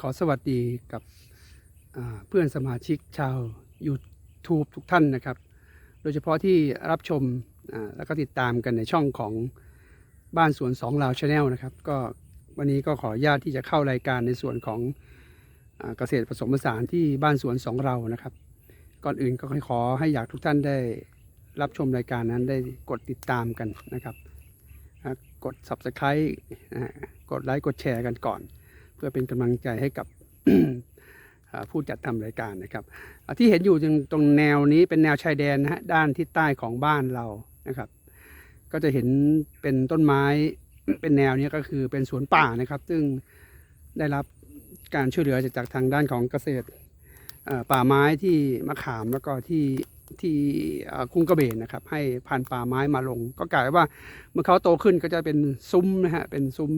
ขอสวัสดีกับเพื่อนสมาชิกชาว YouTube ทุกท่านนะครับ โดยเฉพาะที่รับชมแล้วก็ติดตามกันในช่องของบ้านสวนสองลาวชาแนลนะครับ ก็วันนี้ก็ขออนุญาตที่จะเข้ารายการในส่วนของอเกษตรผสมผสานที่บ้านสวนสองเรานะครับ ก่อนอื่นก็ขอให้อยากทุกท่านได้รับชมรายการนั้นได้กดติดตามกันนะครับ กด Subscribe กดไลค์กดแชร์กันก่อน เพื่อเป็นกำลังใจให้กับผู้จัดทำรายการนะครับ ที่เห็นอยู่ตรงแนวนี้เป็นแนวชายแดนนะฮะด้านทิศใต้ของบ้านเรานะครับ ก็จะเห็นเป็นต้นไม้เป็นแนวนี้ก็คือเป็นสวนป่านะครับ ซึ่งได้รับการช่วยเหลือจากทางด้านของเกษตรป่าไม้ที่มะขามแล้วก็ที่ที่คุ้งกระเบนนะครับ ให้พันป่าไม้มาลง ก็กลายว่าเมื่อเขาโตขึ้นก็จะเป็นซุ้มนะฮะเป็นซุ้ม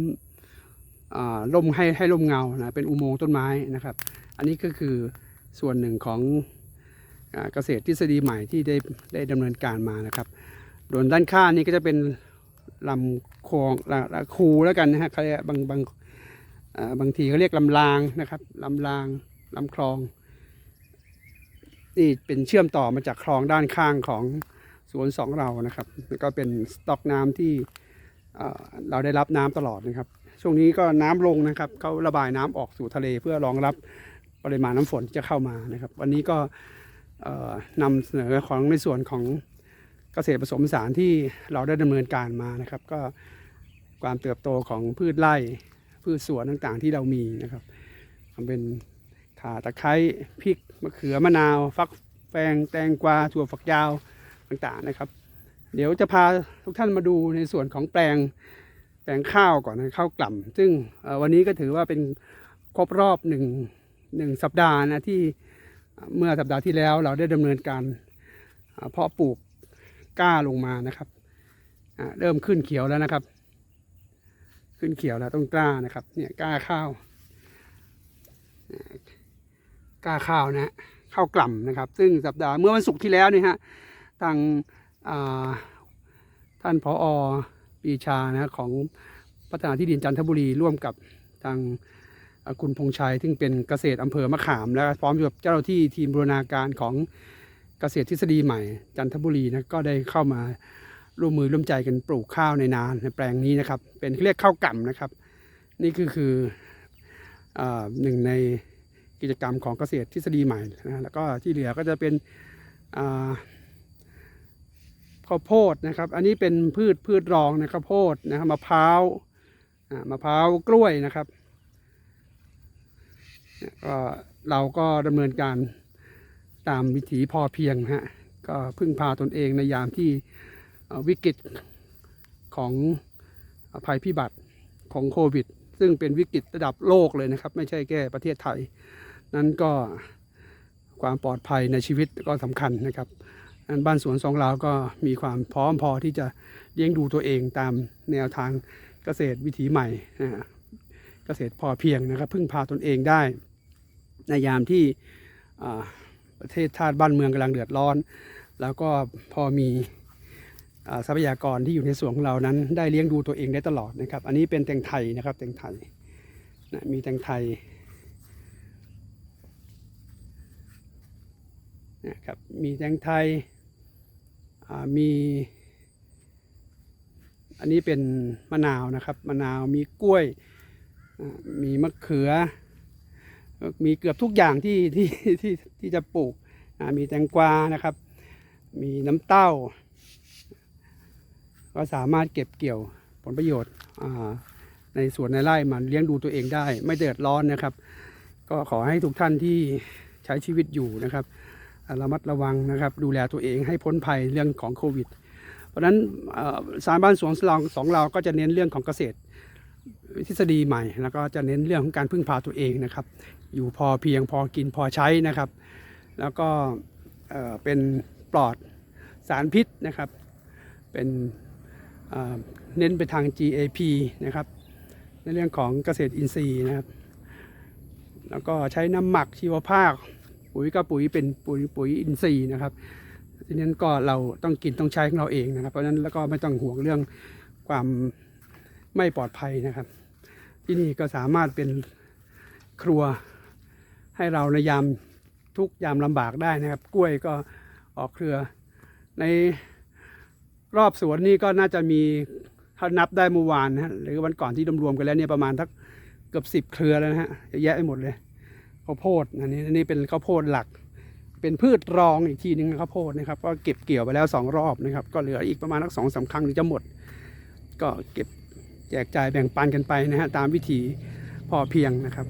ร่มให้ให้ร่มเงานะเป็นอุโมงค์ต้นไม้นะครับ อันนี้ก็คือส่วนหนึ่งของอเกษตรทฤษฎีใหม่ที่ได้ได้ดำเนินการมานะครับโดนด้านข้างนี่ก็จะเป็นลำคลองลำลำคูแล้วกันนะฮะเขาเรียกบางบางบางทีเขาเรียกลำรางนะครับลำรางลำคลองนี่เป็นเชื่อมต่อมาจากคลองด้านข้างของสวนสองเรานะครับแล้วก็เป็นสต็อกน้ำที่เอ่อเราได้รับน้ำตลอดนะครับ ช่วงนี้ก็น้ำลงนะครับเขาระบายน้ำออกสู่ทะเลเพื่อรองรับปริมาณน้ำฝนที่จะเข้ามานะครับ วันนี้ก็เอ่อนำเสนอของในส่วนของเกษตรผสมผสานที่เราได้ดำเนินการมานะครับ ก็ความเติบโตของพืชไร่พืชสวนต่างๆ ที่เรามีนะครับทำเป็นข่าตะไคร้พริกมะเขือมะนาว ฟักแฟงแตงกวาถั่วฝักยาวต่างๆนะครับ เดี๋ยวจะพาทุกท่านมาดูในส่วนของแปลง แปลงข้าวก่อนนะข้าวกล่ำซึ่งวันนี้ก็ถือว่าเป็นครบรอบหนึ่งหนึ่งสัปดาห์นะที่เมื่อสัปดาห์ที่แล้วเราได้ดำเนินการเพาะปลูกกล้าลงมานะครับเริ่มขึ้นเขียวแล้วนะครับ ขึ้นเขียวแล้วต้องกล้านะครับเนี่ยกล้าข้าวกล้าข้าวนะข้าวกล่ำนะครับ ซึ่งสัปดาห์เมื่อวันศุกร์ที่แล้วนี่ฮะทางท่านผอ ปีชานะของพัฒนาที่ดินจันทบุรีร่วมกับทางคุณพงษ์ชัย ซึ่งเป็นเกษตรอำเภอมะขาม และพร้อมกับเจ้าหน้าที่ทีมบูรณาการของเกษตรทฤษฎีใหม่ จันทบุรีนะก็ได้เข้ามาร่วมมือร่วมใจกันปลูกข้าวในนาในแปลงนี้นะครับ เป็นเรียกข้าวกล่ำนะครับ นี่ก็คืออหนึ่งในกิจกรรมของเกษตรทฤษฎีใหม่นะแล้วก็ที่เหลือก็จะเป็นอ ข้าวโพดนะครับ อันนี้เป็นพืชพืชรองนะข้าวโพดนะครับมะพร้าวมะพร้าวกล้วยนะครับก็เราก็ดำเนินการตามวิถีพอเพียงฮะก็พึ่งพาตนเองในยามที่วิกฤตของภัยพิบัติของโควิด ซึ่งเป็นวิกฤตระดับโลกเลยนะครับ ไม่ใช่แค่ประเทศไทย นั้นก็ความปลอดภัยในชีวิตก็สำคัญนะครับ บ้านสวนสองลาวก็มีความพร้อมพอที่จะเลี้ยงดูตัวเองตามแนวทางเกษตรวิถีใหม่นะเกษตรพอเพียงนะครับพึ่งพาตนเองได้ ในยามที่ประเทศชาติบ้านเมืองกำลังเดือดร้อน แล้วก็พอมีทรัพยากรที่อยู่ในส่วนของเรานั้น ได้เลี้ยงดูตัวเองได้ตลอดนะครับ อันนี้เป็นแตงไทยนะครับแตงไทยนะมีแตงไทย นะครับมีแตงไทยมีอันนี้เป็นมะนาวนะครับมะนาวมีกล้วยมีมะเขือ มีเกือบทุกอย่างที่ที่ที่ที่จะปลูกมีแตงกวานะครับ มีน้ำเต้า ก็สามารถเก็บเกี่ยวผลประโยชน์ในสวนในไร่มันเลี้ยงดูตัวเองได้ ไม่เดือดร้อนนะครับ ก็ขอให้ทุกท่านที่ใช้ชีวิตอยู่นะครับ ระมัดระวังนะครับ ดูแลตัวเองให้พ้นภัยเรื่องของโควิด เพราะฉะนั้นสารบ้านสวนสลองสองเราก็จะเน้นเรื่องของเกษตรทฤษฎีใหม่แล้วก็จะเน้นเรื่องของการพึ่งพาตัวเองนะครับ อยู่พอเพียงพอกินพอใช้นะครับ แล้วก็เป็นปลอดสารพิษนะครับ เป็นเอ่อเน้นไปทาง GAP นะครับ ในเรื่องของเกษตรอินทรีย์นะครับ แล้วก็ใช้น้ำหมักชีวภาพ ปุ๋ยก็ปุ๋ยเป็นปุ๋ยปุ๋ยอินทรีย์นะครับทีนั้นก็เราต้องกินต้องใช้ของเราเองนะครับ เพราะฉะนั้นแล้วก็ไม่ต้องห่วงเรื่องความไม่ปลอดภัยนะครับ ที่นี่ก็สามารถเป็นครัวให้เราในยามทุกยามลำบากได้นะครับ กล้วยก็ออกเครือ ในรอบสวนนี่ก็น่าจะมีถ้านับได้เมื่อวานนะหรือวันก่อนที่รวมๆกันแล้วเนี่ยประมาณทักเกือบสิบเครือแล้วนะฮะเยอะแยะไปหมดเลย ข้าวโพดอันนี้อันนี้เป็นข้าวโพดหลัก เป็นพืชรองอีกทีหนึงข้าวโพดนะครับก็เก็บเกี่ยวไปแล้วสองรอบนะครับ ก็เหลืออีกประมาณทักสองสามครั้งถึงจะหมด ก็เก็บแจกจ่ายแบ่งปันกันไปนะฮะตามวิถีพอเพียงนะครับ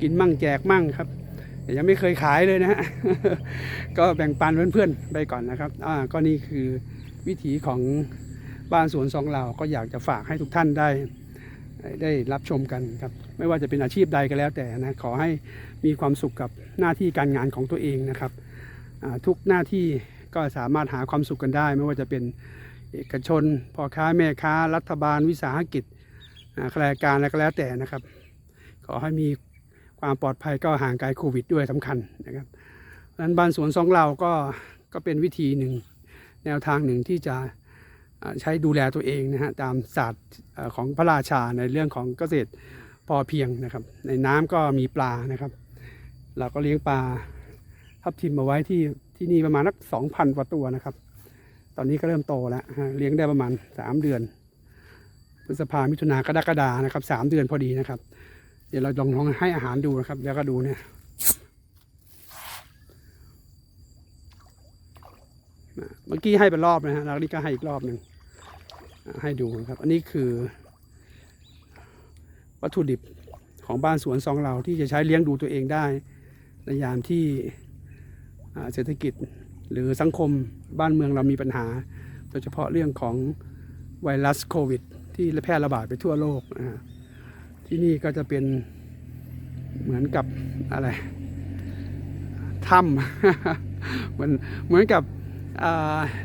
กินมั่งแจกมั่งครับแต่ยังไม่เคยขายเลยนะฮะก็แบ่งปันเพื่อนๆไปก่อนนะครับอ่าก็นี่คือวิถีของบ้านสวนสองเราก็อยากจะฝากให้ทุกท่านได้ ได้รับชมกันครับ ไม่ว่าจะเป็นอาชีพใดก็แล้วแต่นะขอให้มีความสุขกับหน้าที่การงานของตัวเองนะครับทุกหน้าที่ก็สามารถหาความสุขกันได้ ไม่ว่าจะเป็นเอกชนพ่อค้าแม่ค้า รัฐบาล วิสาหกิจข้าราชการอะไรก็แล้วแต่นะครับ ขอให้มีความปลอดภัยก็ห่างไกลโควิดด้วยสำคัญนะครับดังนั้นบ้านสวนสองเราก็ก็เป็นวิธีหนึ่ง แนวทางหนึ่งที่จะ ใช้ดูแลตัวเองนะฮะตามศาสตร์ของพระราชาในเรื่องของเกษตรพอเพียงนะครับ ในน้ำก็มีปลานะครับ เราก็เลี้ยงปลาทับทิมมาไว้ที่ที่นี่ประมาณสักสองพันกว่าตัวนะครับ ตอนนี้ก็เริ่มโตแล้วเลี้ยงได้ประมาณสามเดือนพฤษภามิถุนากรกฎานะครับสามเดือนพอดีนะครับ เดี๋ยวเราลองลองให้อาหารดูนะครับ แล้วก็ดูเนี่ยเมื่อกี้ให้ไปรอบนะฮะแล้วนี่ก็ให้อีกรอบหนึ่ง ให้ดูนะครับ อันนี้คือ วัตถุดิบของบ้านสวนสองเราที่จะใช้เลี้ยงดูตัวเองได้ ในยามที่เศรษฐกิจหรือสังคมบ้านเมืองเรามีปัญหา โดยเฉพาะเรื่องของไวรัสโควิด ที่แพร่ระบาดไปทั่วโลกนะที่นี่ก็จะเป็นเหมือนกับอะไรถ้ำเหมือนเหมือนกับ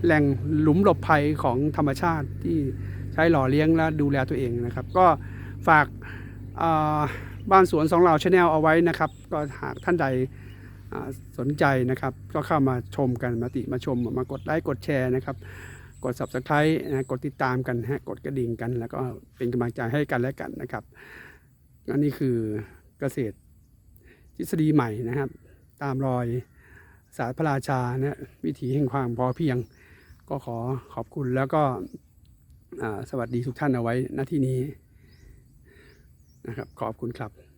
แหล่งหลุมหลบภัยของธรรมชาติที่ใช้หล่อเลี้ยงและดูแลตัวเองนะครับ ก็ฝากบ้านสวนสองเหล่าชาแนลเอาไว้นะครับ ก็หากท่านใดสนใจนะครับ ก็เข้ามาชมกันมาติมาชมมากดไลค์กดแชร์นะครับ กด subscribe นะกดติดตามกันฮะกดกระดิ่งกัน แล้วก็เป็นกำลังใจให้กันและกันนะครับอันนี้คือเกษตรทฤษฎีใหม่นะครับ ตามรอย ศาสตร์พระราชานะวิถีแห่งความพอเพียง ก็ขอขอบคุณแล้วก็สวัสดีทุกท่านเอาไว้ณที่นี้นะครับขอบคุณครับ